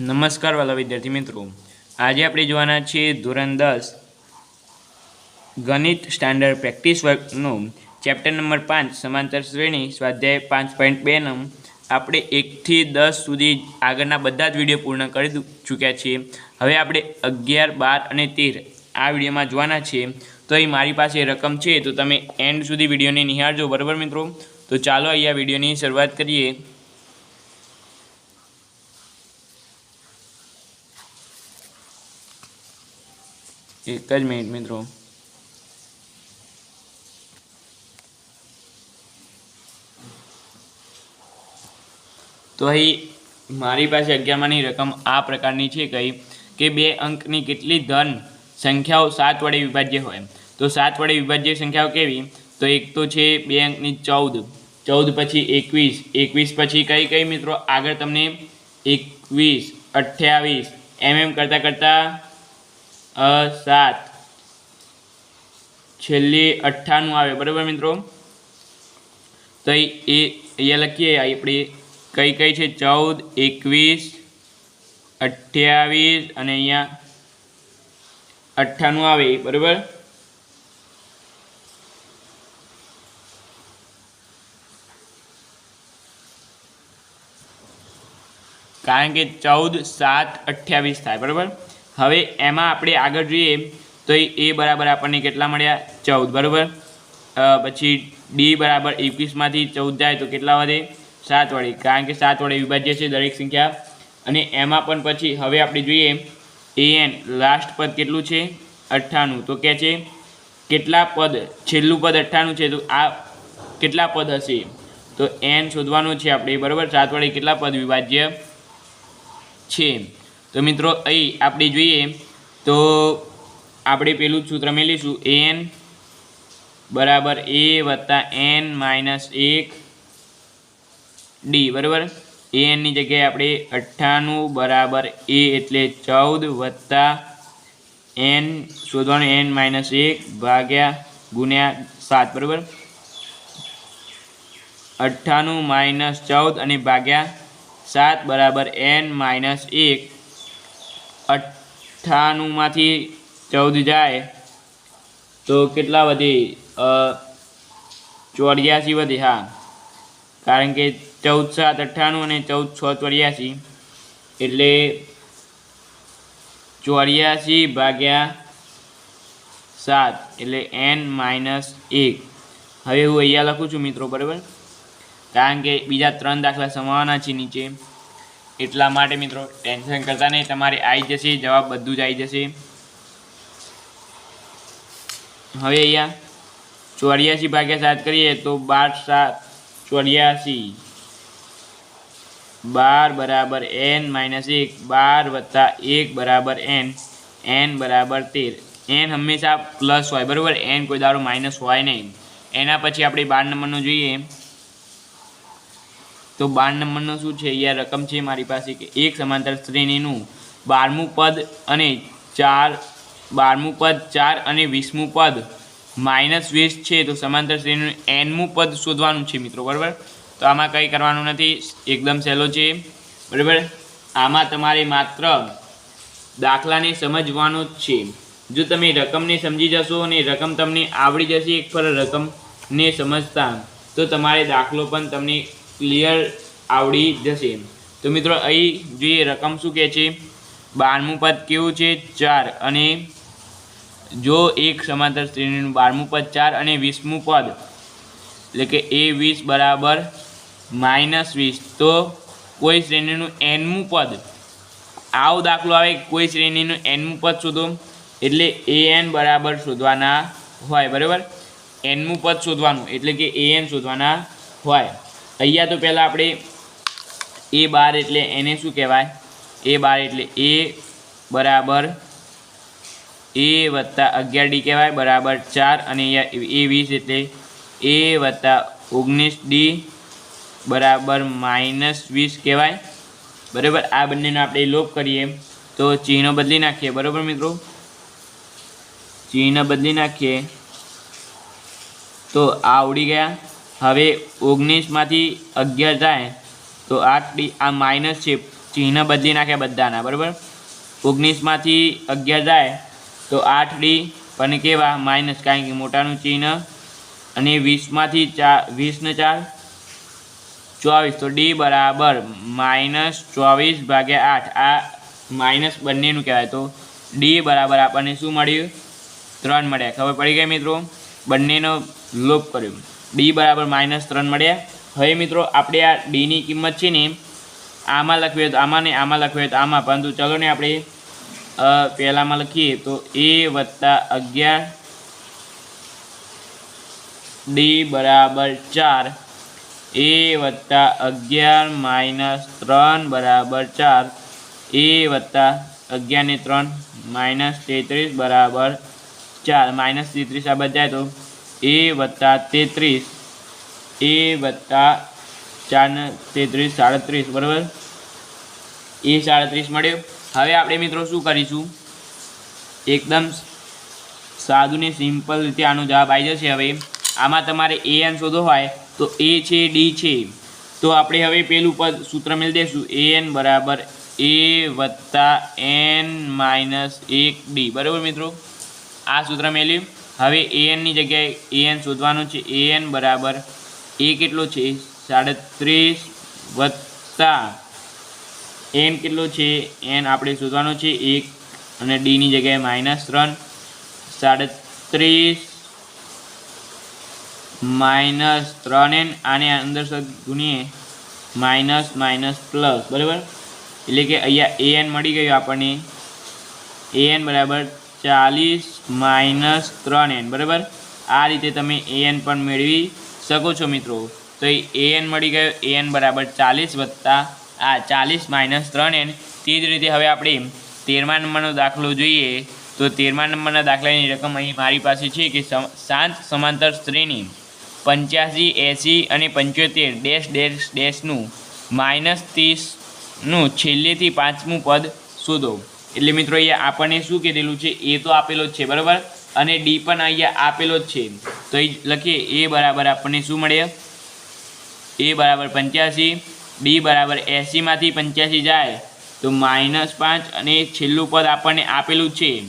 નમસ્કાર વાલા વિદ્યાર્થી મિત્રો. આજે આપણે જોવાના છીએ ધોરણ દસ, ગણિત સ્ટાન્ડર્ડ પ્રેક્ટિસ વર્કનું ચેપ્ટર નંબર પાંચ, સમાંતર શ્રેણી, સ્વાધ્યાય પાંચ પોઈન્ટ બેનું આપણે એકથી દસ સુધી આગળના બધા જ વીડિયો પૂર્ણ કરી ચૂક્યા છીએ. હવે આપણે અગિયાર, બાર અને તેર આ વિડીયોમાં જોવાના છીએ. તો એ મારી પાસે રકમ છે, તો તમે એન્ડ સુધી વિડીયોને નિહાળજો. બરાબર મિત્રો? તો ચાલો અહીંયા વિડીયોની શરૂઆત કરીએ. એક જ મિનિટ મિત્રો. તો અહીં મારી પાસે અગિયારમાંની રકમ આ પ્રકારની છે કઈ કે બે અંકની કેટલી ધન સંખ્યાઓ સાત વડે વિભાજ્ય હોય. તો સાત વડે વિભાજ્ય સંખ્યાઓ કેવી? તો એક તો છે બે અંકની ચૌદ. ચૌદ પછી એકવીસ. એકવીસ પછી કઈ કઈ મિત્રો? આગળ તમને એકવીસ, અઠ્યાવીસ, એમ એમ કરતાં કરતાં સાત છેલ્લી અઠ્ઠાણું આવે. બરાબર મિત્રો? તો એ અહીંયા લખીએ. આપણે કઈ કઈ છે? ચૌદ, એકવીસ, અઠ્યાવીસ અને અહીંયા અઠ્ઠાણું આવે. બરાબર? કારણ કે ચૌદ, સાત, અઠ્યાવીસ થાય. બરાબર? હવે એમાં આપણે આગળ જોઈએ, તો એ બરાબર આપણને કેટલા મળ્યા? ચૌદ, બરાબર? પછી ડી બરાબર એકવીસમાંથી ચૌદ જાય તો કેટલા વધે? સાત વડે, કારણ કે સાત વડે વિભાજ્ય છે દરેક સંખ્યા. અને એમાં પણ પછી હવે આપણે જોઈએ એ એન લાસ્ટ પદ કેટલું છે? અઠ્ઠાણું. તો કહે છે, કેટલા પદ, છેલ્લું પદ અઠ્ઠાણું છે, તો આ કેટલા પદ હશે? તો એન શોધવાનું છે આપણે, બરાબર? સાત વડે કેટલા પદ વિભાજ્ય છે? તો મિત્રો, અહીં આપણે જોઈએ તો આપણે પેલું સૂત્ર મેળવીશું. એન બરાબર એ વત્તા એન માઇનસ એક ડી બરાબર? એનની જગ્યાએ આપણે અઠ્ઠાણું બરાબર એ એટલે ચૌદ વત્તા એન શોધવાનું એન માઇનસ એક ભાગ્યા ગુણ્યા સાત, બરાબર? અઠ્ઠાણું માઇનસ ચૌદ અને ભાગ્યા સાત બરાબર એન માઇનસ એક. અઠ્ઠાણુંમાંથી ચૌદ જાય, તો કેટલા વધે? ચોર્યાસી વધે, હા. કારણ કે ચૌદ સાત અઠ્ઠાણું અને ચૌદ છ ચોર્યાસી. એટલે ચોર્યાસી ભાગ્યા સાત, એટલે એન માઇનસ એક. હવે હું અહીંયા લખું છું મિત્રો, બરાબર? કારણ કે બીજા ત્રણ દાખલા સમાવાના છે નીચે. એટલા માટે મિત્રો ટેન્શન કરતા નહીં. તમારે આવી જશે, જવાબ બધું જ આવી જશે. હવે અહીંયા ચોર્યાસી ભાગ્યા સાત કરીએ તો બાર સાત, ચોર્યાસી. બાર બરાબર એન માઇનસ એક, બાર વત્તા એક બરાબર એન એન બરાબર તેર. એન હંમેશા પ્લસ હોય, બરાબર? એન કોઈ દારો માઇનસ હોય નહીં. એના પછી આપણે બાર નંબરનું જોઈએ. તો બાર નંબરનું શું છે? અહીંયા રકમ છે મારી પાસે કે એક સમાંતર શ્રેણીનું બારમું પદ અને ચાર, બારમું પદ, ચાર અને વીસમું પદ માઇનસ વીસ છે, તો સમાંતર શ્રેણીનું એનમું પદ શોધવાનું છે મિત્રો, બરાબર? તો આમાં કંઈ કરવાનું નથી. એકદમ સહેલો છે. બરાબર? આમાં તમારે માત્ર દાખલાને સમજવાનો જ છે. જો તમે રકમને સમજી જશો અને રકમ તમને આવડી જશે, એક પર રકમને સમજતા, તો તમારે દાખલો પણ તમને ક્લિયર આવડી જશે. તો મિત્રો, અહીં જોઈએ રકમ શું કહે છે? બારમું પદ કેવું છે? ચાર. અને જો એક સમાંતર શ્રેણીનું બારમું પદ ચાર અને વીસમું પદ, એટલે કે એ વીસ બરાબર માઇનસ વીસ, તો કોઈ શ્રેણીનું એનમું પદ, આવો દાખલો આવે, કોઈ શ્રેણીનું એનમું પદ શોધો, એટલે એ એન બરાબર શોધવાના હોય, બરાબર? એનમું પદ શોધવાનું, એટલે કે એ એન શોધવાના હોય. અહીંયા તો પહેલાં આપણે એ બાર એટલે એને શું કહેવાય? એ બાર એટલે એ બરાબર એ વત્તા અગિયાર ડી કહેવાય, બરાબર ચાર અને અહીંયા એ વીસ એટલે એ વત્તા ઓગણીસ ડી બરાબર માઇનસ વીસ કહેવાય. બરાબર? આ બંનેનો આપણે લોપ કરીએ. તો ચિહ્નો બદલી નાખીએ. બરાબર મિત્રો? ચિહ્ન બદલી નાખીએ. તો આ આવડી ગયા. હવે ઓગણીસમાંથી અગિયાર જાય, તો ડી, આ માઇનસ છે, ચિહ્ન બદલી નાખ્યા બધાના, બરાબર? ઓગણીસમાંથી અગિયાર જાય, તો આઠ ડી, પણ કેવા? માઇનસ કારણ કે મોટાનું ચિહ્ન. અને વીસમાંથી ચાર, વીસને ચાર, ચોવીસ, તો ડી બરાબર માઇનસ ચોવીસ ભાગ્યા આઠ. આ માઇનસ બંનેનું કહેવાય, તો ડી બરાબર આપણને શું મળ્યું? ત્રણ મળ્યા. ખબર પડી ગઈ મિત્રો? બંનેનો લોપ કર્યો. ડી બરાબર માઇનસ ત્રણ મળ્યા હવે મિત્રો, આપણે આ ડીની કિંમત છે ને, આમાં લખવી તો આમાં ને આમાં લખવી તો આમાં. પરંતુ ચલો ને આપણે પહેલાંમાં લખીએ તો એ વત્તા અગિયાર ડી બરાબર ચાર. એ વત્તા અગિયાર માઇનસ ત્રણ બરાબર ચાર. એ વત્તા અગિયાર ને ત્રણ માઇનસ તેત્રીસ બરાબર ચાર. માઇનસ તેત્રીસ આ બધા તો એ વત્તા તેત્રીસ, એ વત્તા ચારને તેત્રીસ, સાડત્રીસ, બરાબર? એ સાડત્રીસ મળ્યો. હવે આપણે મિત્રો શું કરીશું? એકદમ સાદું સિમ્પલ રીતે આનો જવાબ આવી જશે હવે. આમાં તમારે એ એન શોધો હોય તો એ છે ડી છે. તો આપણે હવે પેલું પદ સૂત્ર મેળ દઈશું. એ એન બરાબર એ વત્તા એન માઇનસ એક ડી બરાબર મિત્રો? આ સૂત્ર મેળવ્યું. હવે એ એનની જગ્યાએ એ એન શોધવાનું છે એ એન બરાબર એ કેટલો છે? સાડત્રીસ વત્તા એન કેટલો છે? એન આપણે શોધવાનો છે એક અને ડીની જગ્યાએ માઇનસ ત્રણ. સાડત્રીસ માઇનસ ત્રણ એન આને અંદર ગુણીએ માઇનસ માઇનસ પ્લસ, બરાબર? એટલે કે અહીંયા એ એન મળી ગયું આપણને. એ એન બરાબર ચાલીસ માઇનસ ત્રણ એન, બરાબર? આ રીતે તમે એ એન પણ મેળવી શકો છો મિત્રો. તો એ એન મળી ગયો એ એન બરાબર ચાલીસ વત્તા આ ચાલીસ માઇનસ ત્રણ એન. તે જ રીતે હવે આપણે તેરમા નંબરનો દાખલો જોઈએ. તો તેરમા નંબરના દાખલાની રકમ અહીં મારી પાસે છે કે સાત સમાંતર શ્રેણી, પંચ્યાસી, એંસી અને પંચોતેર ડેશ ડેશ ડેશનું માઇનસ ત્રીસનું છેલ્લેથી પાંચમું પદ શોધો. એટલે મિત્રો અહીંયા આપણને શું કીધેલું છે? એ તો આપેલો જ છે, બરાબર? અને ડી પણ અહીંયા આપેલો જ છે. તો એ લખીએ, એ બરાબર આપણને શું મળે? એ બરાબર પંચ્યાસી ડી બરાબર એંસીમાંથી પંચ્યાસી જાય. તો માઇનસ પાંચ અને છેલ્લું પદ આપણને આપેલું છે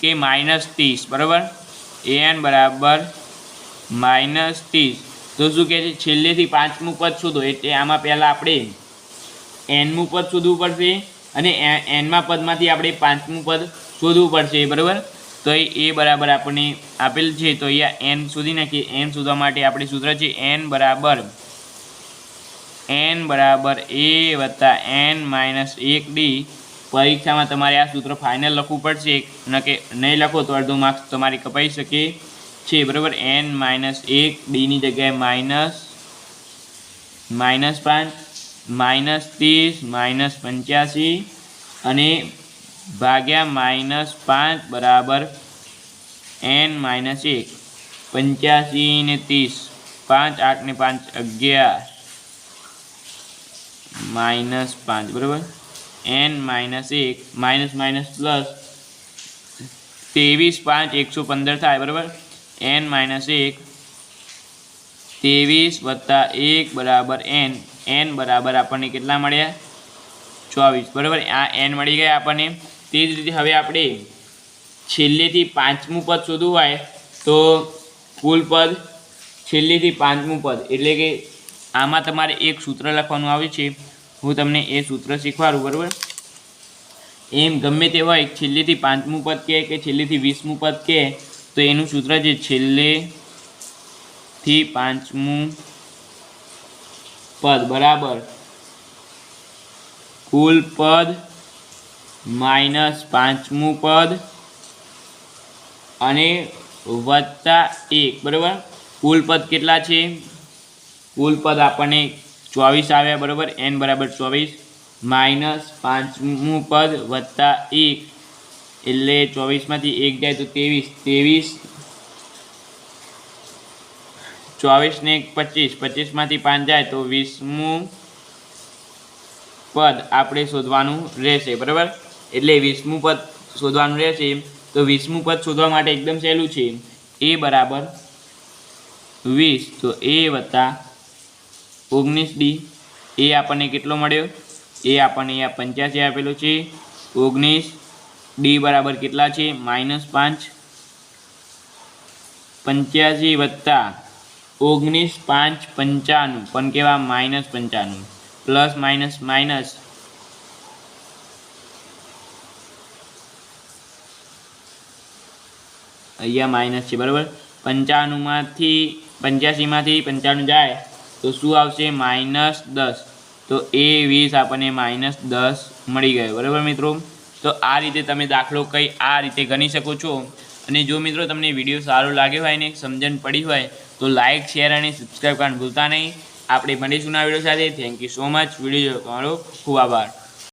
કે માઇનસ ત્રીસ, બરાબર? એન બરાબર માઇનસ ત્રીસ. તો શું કહે છે? છેલ્લેથી પાંચમું પદ શોધો. એટલે આમાં પહેલાં આપણે એનમું પદ શોધવું પડશે. અને એનમાં પદમાંથી આપણે પાંચમું પદ શોધવું પડશે, બરાબર? તો એ બરાબર આપણને આપેલ છે. તો અહીંયા એન શોધી નાખીએ. એન શોધવા માટે આપણે સૂત્ર છે એન બરાબર એન બરાબર એ વત્તા એન માઇનસ એક ડી પરીક્ષામાં તમારે આ સૂત્ર ફાઇનલ લખવું પડશે. ન કે નહીં લખો તો અડધો માર્ક્સ તમારી કપાઈ શકે છે, બરાબર? એન માઇનસ એક ડીની જગ્યાએ માઇનસ માઇનસ પાંચ. માઇનસ ત્રીસ, માઇનસ પંચ્યાસી અને ભાગ્યા માઇનસ પાંચ બરાબર એન માઇનસ એક. પંચ્યાસી ને ત્રીસ, પાંચ, આઠ ને પાંચ, અગિયાર. માઇનસ પાંચ, બરાબર? એન માઇનસ એક, માઇનસ માઇનસ પ્લસ ત્રેવીસ, પાંચ, એકસો પંદર થાય, બરાબર? એન માઇનસ એક, ત્રેવીસ વત્તા એક બરાબર એન. એન બરાબર આપણને કેટલા મળ્યા ચોવીસ. બરાબર? આ એન મળી ગયા આપણને. તે જ રીતે હવે આપણે છેલ્લેથી પાંચમું પદ શોધવું હોય તો કુલ પદ છેલ્લેથી પાંચમું પદ. એટલે કે આમાં તમારે એક સૂત્ર લખવાનું આવે છે. હું તમને એ સૂત્ર શીખવાડું, બરાબર? એમ ગમે તે હોય, છેલ્લેથી પાંચમું પદ કહે કે છેલ્લેથી વીસમું પદ કહે તો એનું સૂત્ર છે છેલ્લેથી પાંચમું પદ, બરાબર? કુલ પદ માઇનસ પાંચમું પદ અને વત્તા એક, બરાબર? કુલ પદ કેટલા છે? કુલ પદ આપણને ચોવીસ આવ્યા, બરાબર? એન બરાબર ચોવીસ. માઇનસ પાંચમું પદ વત્તા એક. એટલે ચોવીસમાંથી એક જાય તો ત્રેવીસ. ત્રેવીસ ચોવીસ ને એક પચીસ. પચીસમાંથી પાંચ જાય તો વીસમું પદ આપણે શોધવાનું રહેશે. બરાબર? એટલે વીસમું પદ શોધવાનું રહેશે. તો વીસમું પદ શોધવા માટે એકદમ સહેલું છે. એ બરાબર વીસ. તો એ વત્તા ઓગણીસ ડી. એ આપણને કેટલો મળ્યો? એ આપણને અહીંયા પંચ્યાસી આપેલું છે. ઓગણીસ ડી બરાબર કેટલા છે? માઇનસ પાંચ. પંચ્યાસી વત્તા ઓગણીસ, પાંચ, પંચાણું. પણ કેવા? માઇનસ પંચાણું. Plus, minus minus. અહીંયા માઇનસ છે, બરાબર? પંચાણુંમાંથી, પંચ્યાસીમાંથી પંચાણું જાય, તો શું આવશે? માઇનસ દસ. તો એ વીસ આપણને માઇનસ દસ મળી ગયો, બરાબર મિત્રો? તો આ રીતે તમે દાખલો કંઈ આ રીતે ગણી શકો છો. અને જો મિત્રો તમને વીડિયો સારો લાગ્યો હોય ને, સમજણ પડી હોય, તો લાઇક શેર અને સબસ્ક્રાઈબ કરવાનું ભૂલતા નહીં. આપણે મળીશું ના વીડિયો સાથે. Thank you so much video તમારો ખૂબ આભાર.